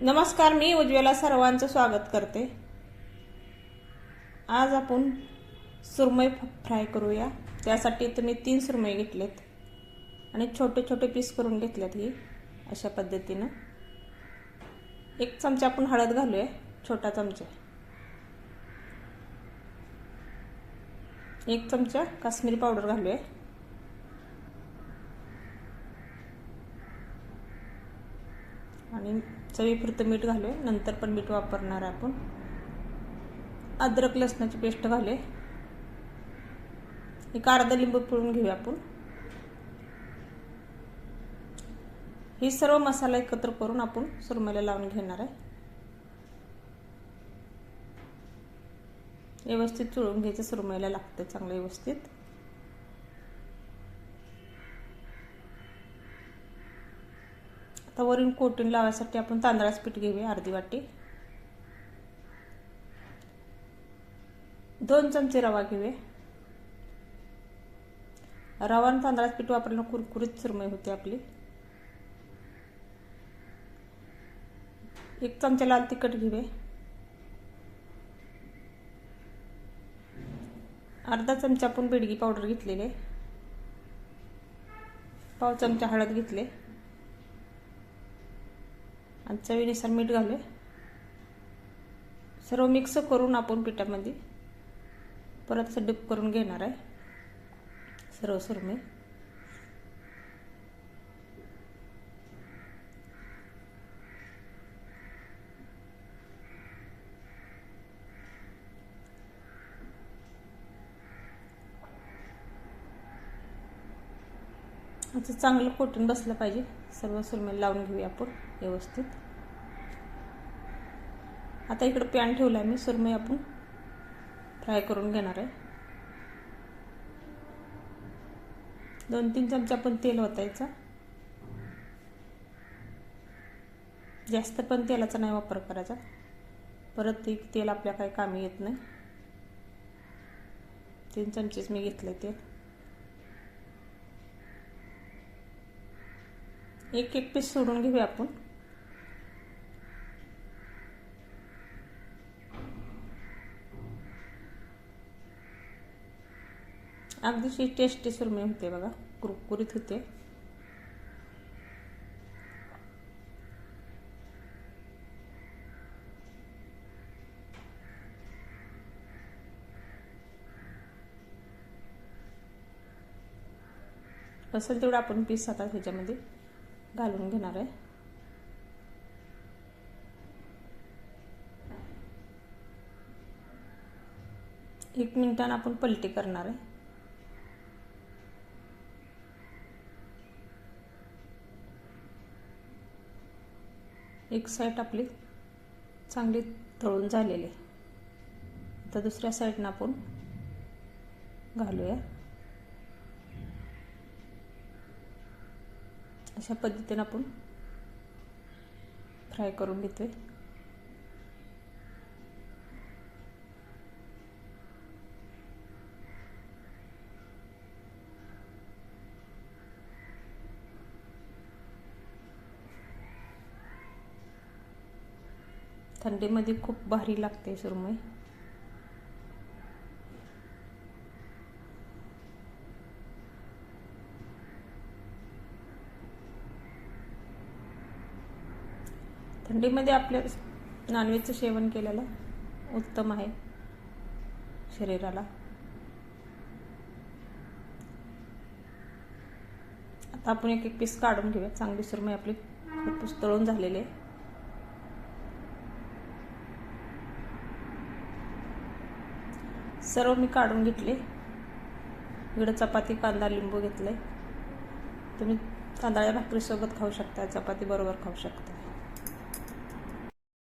नमस्कार मी उज्ज्वला सर्वांचं स्वागत करते. आज आपण सुरमई फ- फ्राय करूया. त्यासाठी तुम्ही तीन सुरमई घेतलेत. आणि छोटे छोटे पीस करून घेतल्यात ही अशा पद्धतीनं. एक चमचा आपण हळद घालूया छोटा चमचा. एक चमचा काश्मीरी पावडर घालूया. आणि चवीपुरतं मीठ घालू नंतर पण मीठ वापरणार आहे आपण. अद्रक लसणाची पेस्ट घालूया एक अर्धा लिंबू पिळून घेऊया आपण. ही सर्व मसाला एकत्र करून आपण सुरमईला लावून घेणार आहे. व्यवस्थित चुळून घ्यायचं सुरमईला लागतं चांगलं व्यवस्थित. आता वरून कोटिंग लावायसाठी आपण तांदळाचं पीठ घेऊया अर्धी वाटी. दोन चमचे रवा घेऊया. रवा आणि तांदळाचं पीठ वापरल्यानं कुरकुरीत सुरमई होते आपली. एक चमचा लाल तिखट घेऊया. अर्धा चमचा आपण बेडगी पावडर घेतलेली आहे. पाव चमचा हळद घेतले आणि चवीनुसार मीठ घालूया. सर्व मिक्स करून आपण पिठामध्ये. परत असं डिप करून घेणार आहे. सर्व सुरमे असं चांगलं कोटून बसलं पाहिजे? सर्व सुरमई लावून घेऊया आपण व्यवस्थित. आता इकडं पॅन ठेवला आहे मी सुरमई आपण फ्राय करून घेणार आहे. दोन तीन चमचे आपण तेल ओतायचं. जास्त पण तेलाचा नाही वापर करायचा. परत ते तेल आपल्या काही कामी येत नाही. तीन चमचेच मी घेतले तेल. एक एक पीस सोडून घेऊया आपण. अगदीशी टेस्टी सुरमई होते बघा कुरकुरीत होते. असेल तेवढं आपण पीस आता ह्याच्यामध्ये घालून घेणार आहे. एक मिनिटानं आपण पलटी करणार आहे. एक साईड आपली चांगली तळून झालेली आता दुसऱ्या साईडनं आपण घालूया. अशा पद्धतीनं आपण फ्राय करून घेतोय. थंडीमध्ये खूप भारी लागते सुरमई. थंडीमध्ये आपल्या नॉनव्हेजचं सेवन केलेलं उत्तम आहे शरीराला. आता आपण एक एक पीस काढून घेऊया चांगली सुरमई आपली खूप तळून झालेली आहे. सर्व मी काढून घेतले. इकडं चपाती कांदा लिंबू घेतले तुम्ही तांदळ्या भाकरीसोबत खाऊ शकता चपाती बरोबर खाऊ शकता.